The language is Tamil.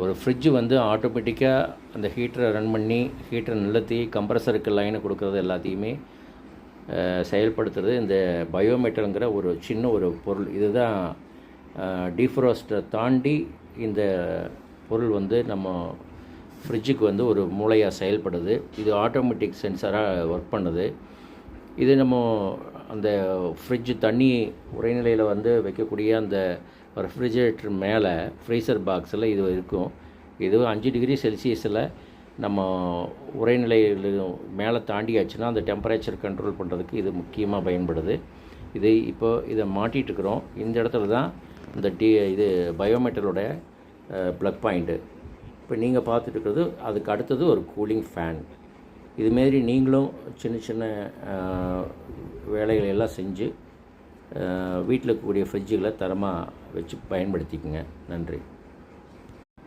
ஒரு ஃப்ரிட்ஜு வந்து ஆட்டோமேட்டிக்காக அந்த ஹீட்டரை ரன் பண்ணி ஹீட்டரை நிலத்தி கம்ப்ரஸருக்கு லைனை கொடுக்குறது எல்லாத்தையுமே செயல்படுத்துறது இந்த பயோமீட்டருங்கிற ஒரு சின்ன ஒரு பொருள். இதுதான் டீஃப்ரோஸ்ட்டை தாண்டி இந்த பொருள் வந்து நம்ம ஃப்ரிட்ஜுக்கு வந்து ஒரு மூளையாக செயல்படுது. இது ஆட்டோமேட்டிக் சென்சாராக ஒர்க் பண்ணுது. இது நம்ம அந்த ஃப்ரிட்ஜ் தண்ணி உரைநிலையில் வந்து வைக்கக்கூடிய அந்த ரெஃப்ரிஜரேட்டர் மேலே ஃப்ரீசர் பாக்ஸில் இது இருக்கும். இது அஞ்சு டிகிரி செல்சியஸில் நம்ம உரைநிலையில் மேலே தாண்டியாச்சுன்னா அந்த டெம்பரேச்சர் கண்ட்ரோல் பண்ணுறதுக்கு இது முக்கியமாக பயன்படுது. இது இப்போ இதை மாட்டிகிட்ருக்குறோம் இந்த இடத்துல தான் இந்த டி இது பயோமெட்டலோட ப்ளக் பாயிண்ட்டு இப்போ நீங்கள் பார்த்துட்டு இருக்கிறது அதுக்கு அடுத்தது ஒரு கூலிங் ஃபேன் இதுமாரி நீங்களும் சின்ன சின்ன வேலைகளை எல்லாம் செஞ்சு வீட்டில் இருக்கக்கூடிய ஃப்ரிட்ஜுகளை தரமாக வச்சு பயன்படுத்திக்கங்க. நன்றி.